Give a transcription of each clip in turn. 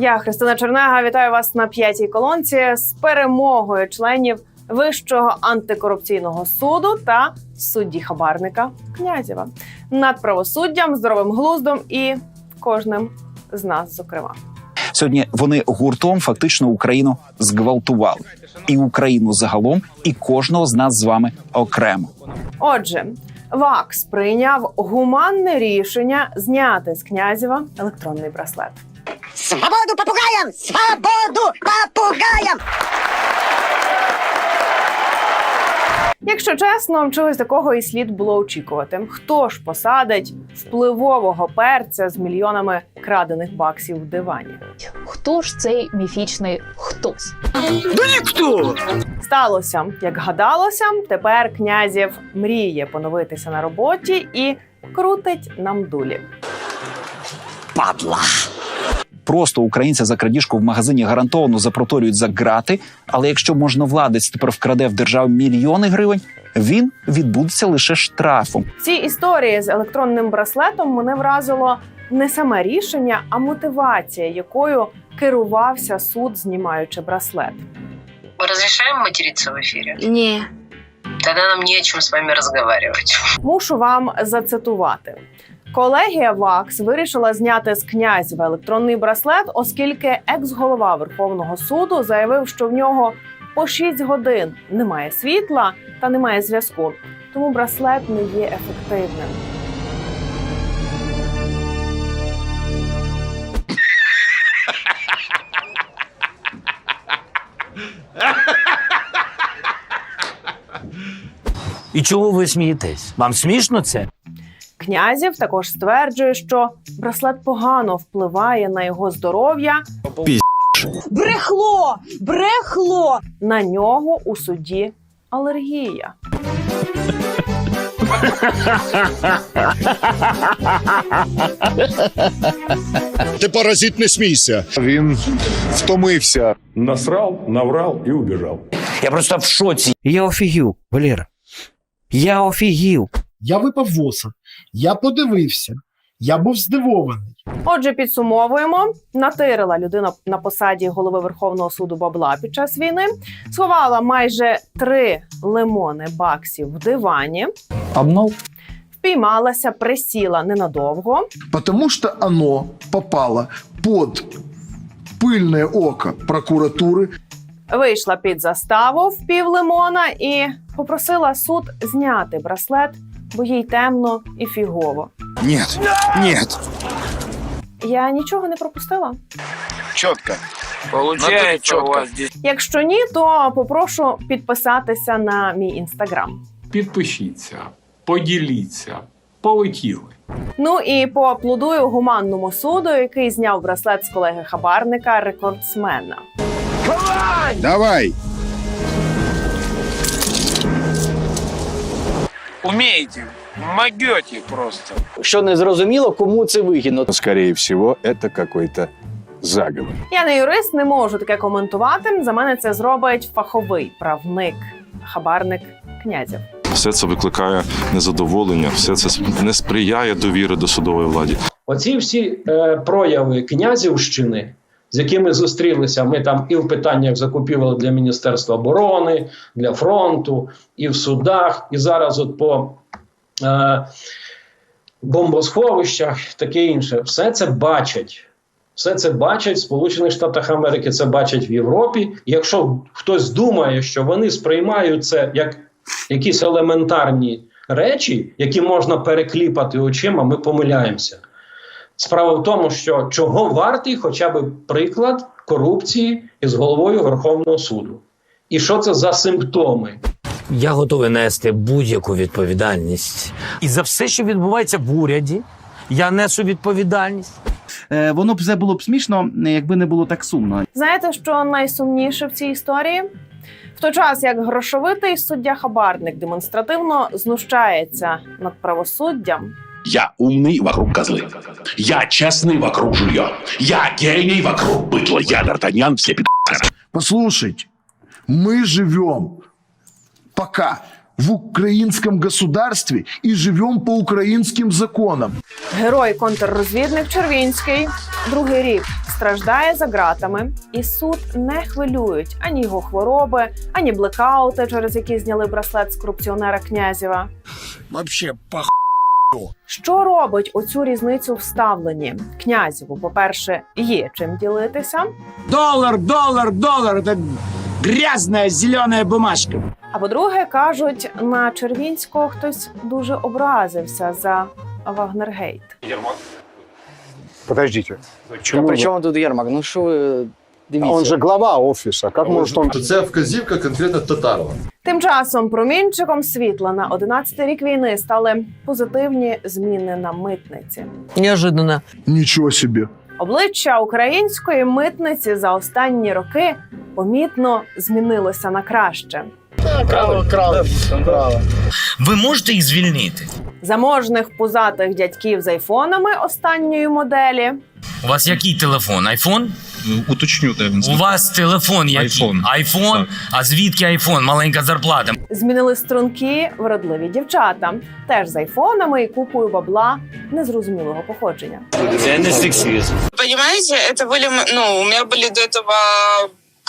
Я Христина Чернега вітаю вас на п'ятій колонці з перемогою членів Вищого антикорупційного суду та судді хабарника Князєва над правосуддям, здоровим глуздом і кожним з нас, зокрема. Сьогодні вони гуртом фактично Україну зґвалтували і Україну загалом, і кожного з нас з вами окремо. Отже, ВАКС прийняв гуманне рішення зняти з князєва електронний браслет. Свободу попугаям! Свободу попугаям! Якщо чесно, чогось такого і слід було очікувати. Хто ж посадить впливового перця з мільйонами крадених баксів в дивані? Хто ж цей міфічний хтось? Сталося, як гадалося, тепер князів мріє поновитися на роботі і крутить нам дулі. Падла! Просто українця за крадіжку в магазині гарантовано запроторюють за грати. Але якщо можновладець тепер вкраде в державу мільйони гривень, він відбудеться лише штрафом. В цій історії з електронним браслетом мене вразило не саме рішення, а мотивація, якою керувався суд, знімаючи браслет. Мы разрешаем материться в эфире? Ні. Тогда нам не о чем с вами разговаривать. Мушу вам зацитувати. Колегія ВАКС вирішила зняти з князєва електронний браслет, оскільки екс-голова Верховного суду заявив, що в нього по 6 годин немає світла та немає зв'язку. Тому браслет не є ефективним. І чого ви смієтесь? Вам смішно це? Князів також стверджує, що браслет погано впливає на його здоров'я. Брехло! Брехло! На нього у суді алергія. Ти паразит не смійся. Він втомився. Насрал, наврал и убежал. Я просто в шоці. Я офігів, Валера. Я офігів. Я випав воса, я подивився, я був здивований. Отже, підсумовуємо: натирила людина на посаді голови Верховного суду бабла під час війни, сховала майже три лимони баксів в дивані, Обнов? впіймалася, присіла ненадовго. Потому что оно попало под пыльное око прокуратуры. Вийшла під заставу в пів лимона і попросила суд зняти браслет, бо їй темно і фігово. Нет, нет. Я нічого не пропустила. Четко. Получається у вас Якщо ні, то попрошу підписатися на мій інстаграм. Підпишіться, поділіться, полетіли. Ну і поаплодую гуманному суду, який зняв браслет з колеги хабарника рекордсмена. Давай. Умієте, могете просто. Що не зрозуміло, кому це вигідно. Скорее всего, это какой-то заговор. Я не юрист, не можу таке коментувати. За мене це зробить фаховий правник, хабарник князів. Все це викликає незадоволення, все це не сприяє довіри до судової влади. Оці всі е, прояви князівщини, з якими зустрілися, ми там і в питаннях закупівель для Міністерства оборони, для фронту, і в судах, і зараз от по е, бомбосховищах, таке інше. Все це бачать. Все це бачать в Сполучених Штатах Америки, це бачать в Європі. Якщо хтось думає, що вони сприймають це як якісь елементарні речі, які можна перекліпати очима, ми помиляємося. Справа в тому, що чого вартий хоча б приклад корупції із головою Верховного суду. І що це за симптоми? Я готовий нести будь-яку відповідальність. І за все, що відбувається в уряді, я несу відповідальність. Е, воно б все було б смішно, якби не було так сумно. Знаєте, що найсумніше в цій історії? В той час як грошовитий суддя хабарник демонстративно знущається над правосуддям, Я умный вокруг козлы. Я честный вокруг жулья. Я гений вокруг быдла. Я Д'Артаньян, все пи***. Послушайте, мы живем пока в украинском государстве и живем по украинским законам. герой контррозвідник Червінський другий рік страждає за ґратами, і суд не хвилюють ані його хвороби, ані блекаути, через які зняли браслет з корупціонера князєва. Вообще, пох... Що робить оцю різницю в ставленні? Князєву, по-перше, є чим ділитися. Доллар, доллар, доллар, это грязная зеленая бумажка. А по-друге, кажуть, на Червінського хтось дуже образився за Вагнергейт. Єрмак. Подождите. Почему? Причем тут Ермак? Ну что вы дивіться? Он же глава офиса. Как может он... Це вказівка конкретно Татарова. Тим часом промінчиком світла на 11-й рік війни стали позитивні зміни на митниці. Неожиданно. Ничего себе. Обличчя української митниці за останні роки помітно змінилося на краще. Ви можете їх звільнити? Заможних пузатих дядьків з айфонами останньої моделі У вас який телефон? Айфон? Уточню, де він У вас телефон який? Айфон. Айфон? А звідки айфон? Маленька зарплата. змінили струнки вродливі дівчата, теж з айфонами і купою бабла незрозумілого походження. Це не сексизм. Понимаете, это были, м- ну, у меня были до этого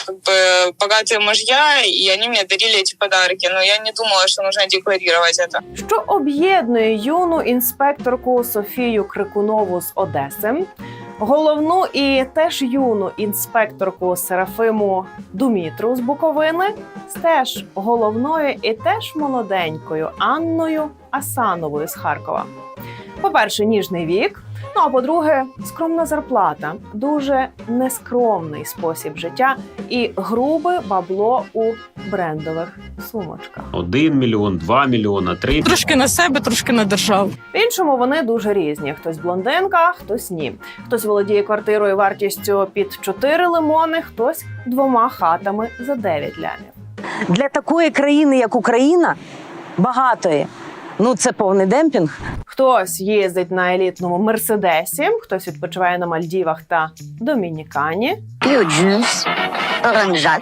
как бы богатые мужья, и они мне дарили эти подарки, но я не думала, что нужно декларировать это. Що об'єднує юну інспекторку Софію Крикунову з Одеси, Головну і теж юну інспекторку Серафиму Думітру з Буковини, з теж головною і теж молоденькою Анною Асановою з Харкова. По-перше, ніжний вік. Ну а по-друге, скромна зарплата, дуже нескромний спосіб життя і грубе бабло у брендових сумочках. Один мільйон, два мільйона, три. Трошки на себе, трошки на державу. В іншому вони дуже різні. Хтось блондинка, хтось ні. Хтось володіє квартирою вартістю під 4 лимони, хтось двома хатами за 9 лямів. Для такої країни, як Україна, багатої, ну це повний демпінг. Хтось їздить на елітному мерседесі, хтось відпочиває на Мальдівах та Домінікані. Джинс, оранжат.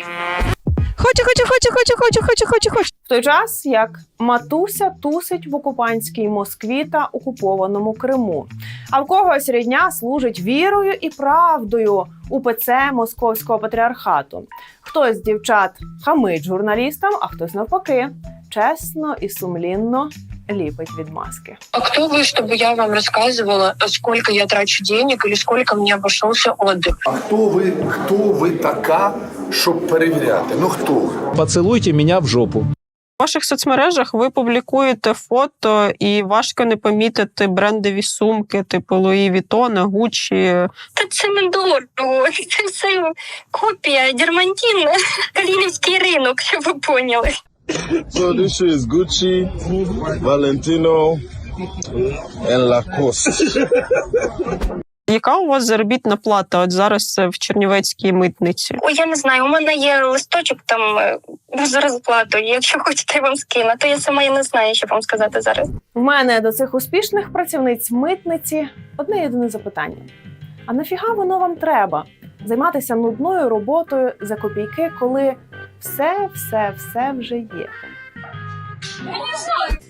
Хочу, хочу, хочу, хочу, хочу, хочу, хочу, хочу. В той час як матуся тусить в окупантській Москві та окупованому Криму. А в когось рідня служить вірою і правдою УПЦ Московського патріархату. Хтось з дівчат хамить журналістам, а хтось навпаки чесно і сумлінно ліпить від маски. А кто вы, чтобы я вам рассказывала, сколько я трачу денег или сколько мне обошелся отдых? А хто ви, хто ви така, щоб перевіряти? Ну хто ви? Поцелуйте меня в жопу. В ваших соцмережах ви публікуєте фото, і важко не помітити брендові сумки, типу Луї Вітона, Гуччі. Та це недорого. Це все копія Дермантін, Калінівський ринок, щоб ви поняли. So this is Gucci, Valentino and Lacoste. Яка у вас заробітна плата? От зараз в Чернівецькій митниці. Ой, я не знаю, у мене є листочок там е, з розплатою. Якщо хочете, я вам скину, то я сама і не знаю, що вам сказати зараз. В мене до цих успішних працівниць митниці одне єдине запитання: а нафіга воно вам треба? Займатися нудною роботою за копійки, коли все, все, все вже є.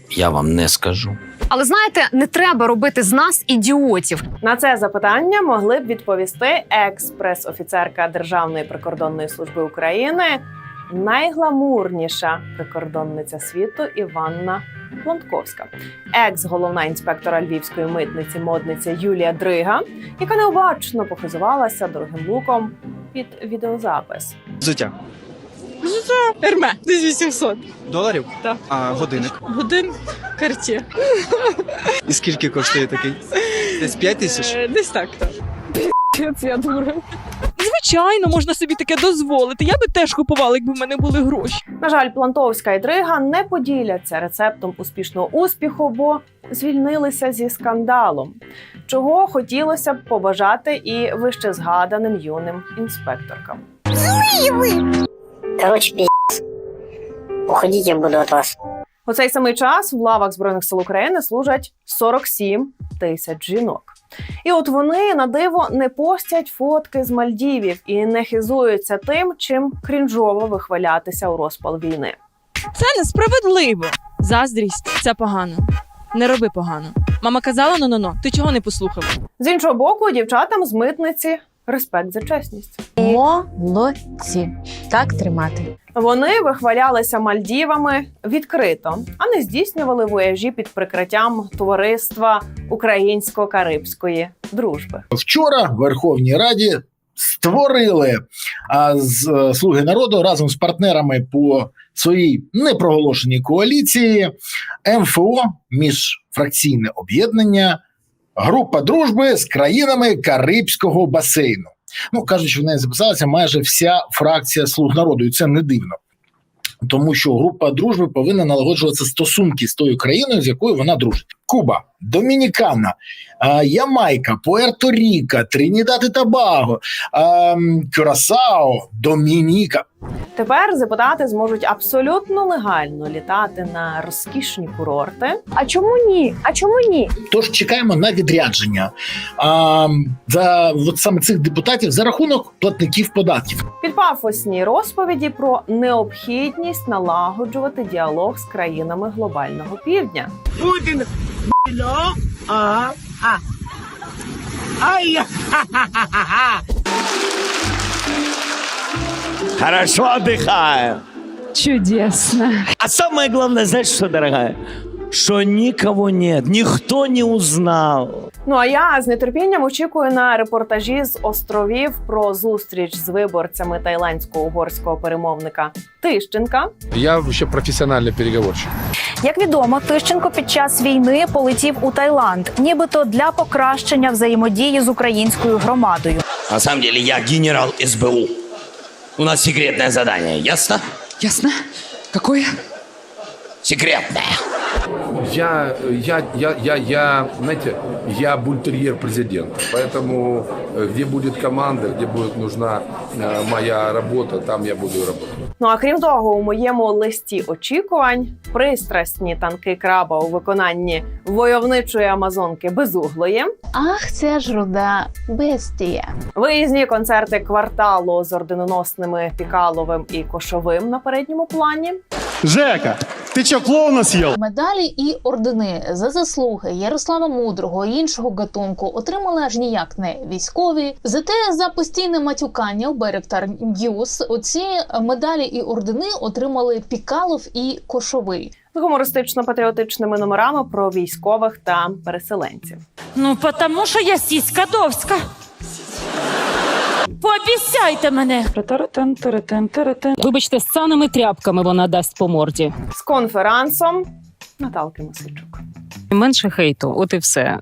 Я вам не скажу. Але знаєте, не треба робити з нас ідіотів. На це запитання могли б відповісти екс-прес-офіцерка Державної прикордонної служби України, найгламурніша прикордонниця світу Іванна Планковська, екс-головна інспектора львівської митниці модниця Юлія Дрига, яка необачно похизувалася дорогим луком під відеозапис. Ерме, десь 800. Доларів? Так. А годинник. Годин карті. І скільки коштує такий? Десь 5 тисяч? Десь так. так. Я дура. Звичайно, можна собі таке дозволити. Я би теж купувала, якби в мене були гроші. На жаль, Плантовська і Дрига не поділяться рецептом успішного успіху, бо звільнилися зі скандалом, чого хотілося б побажати і вище згаданим юним інспекторкам. Короче, пиздец. Уходите, я буду от вас. У цей самий час в лавах збройних сил України служать 47 тисяч жінок. І от вони на диво не постять фотки з Мальдівів і не хизуються тим, чим крінжово вихвалятися у розпал війни. Це несправедливо. Заздрість це погано. Не роби погано. Мама казала ну ну ну ти чого не послухав? З іншого боку, дівчатам з митниці Респект за чесність. Молодці. Так тримати. Вони вихвалялися Мальдівами відкрито, а не здійснювали вояжі під прикриттям товариства українсько-карибської дружби. Вчора в Верховній Раді створили а, з е, Слуги народу разом з партнерами по своїй непроголошеній коаліції МФО міжфракційне об'єднання, група дружби з країнами Карибського басейну. Ну кажуть, що в неї записалася майже вся фракція слуг народу, і це не дивно. Тому що група дружби повинна налагоджувати стосунки з тою країною, з якою вона дружить. Куба, Домінікана, а, Ямайка, Пуерто-Ріка, Тринідад і Табаго, а, Кюрасао, Домініка. Тепер депутати зможуть абсолютно легально літати на розкішні курорти. А чому ні? А чому ні? Тож чекаємо на відрядження а, за от саме цих депутатів за рахунок платників податків. Під пафосні розповіді про необхідність налагоджувати діалог з країнами глобального півдня. Путін а, а. Ай! Хорошо отдыхаю. Чудесно. А самое главное, знаешь что, дорогая? Что никого нет, никто не узнал. Ну а я з нетерпінням очікую на репортажі з островів про зустріч з виборцями тайландсько-угорського перемовника Тищенка. Я вообще профессиональный переговорщик. Як відомо, Тищенко під час війни полетів у Таїланд, нібито для покращення взаємодії з українською громадою. На самом деле я генерал СБУ. У нас секретное задание, ясно? Ясно? Какое? Секретное Я, я, я, я, я, знаете, я бультерьер президента. Поэтому э, где будет команда, где будет нужна э, моя работа, там я буду работать. Ну а крім того, у моєму листі очікувань пристрасні танки краба у виконанні войовничої амазонки безуглої, Ах, це ж руда бестія. виїзні концерти кварталу з орденоносними Пікаловим і Кошовим на передньому плані. Жека, ты что, клоуна съел? Медалі і ордени за заслуги Ярослава Мудрого і іншого гатунку отримали аж ніяк не військові. Зате за постійне матюкання у Беректар Ньюс оці медалі і ордени отримали Пікалов і Кошовий. з гумористично-патріотичними номерами про військових та переселенців. Ну, тому що я сіська довська. Пообіцяйте мене. Вибачте, з саними тряпками вона дасть по морді. З конферансом Наталки Мосичук. Менше хейту, от і все.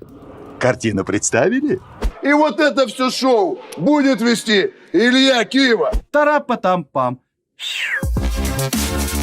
Картину представили? И вот это все шоу будет вести Илья Киева. Тарапа Thank you.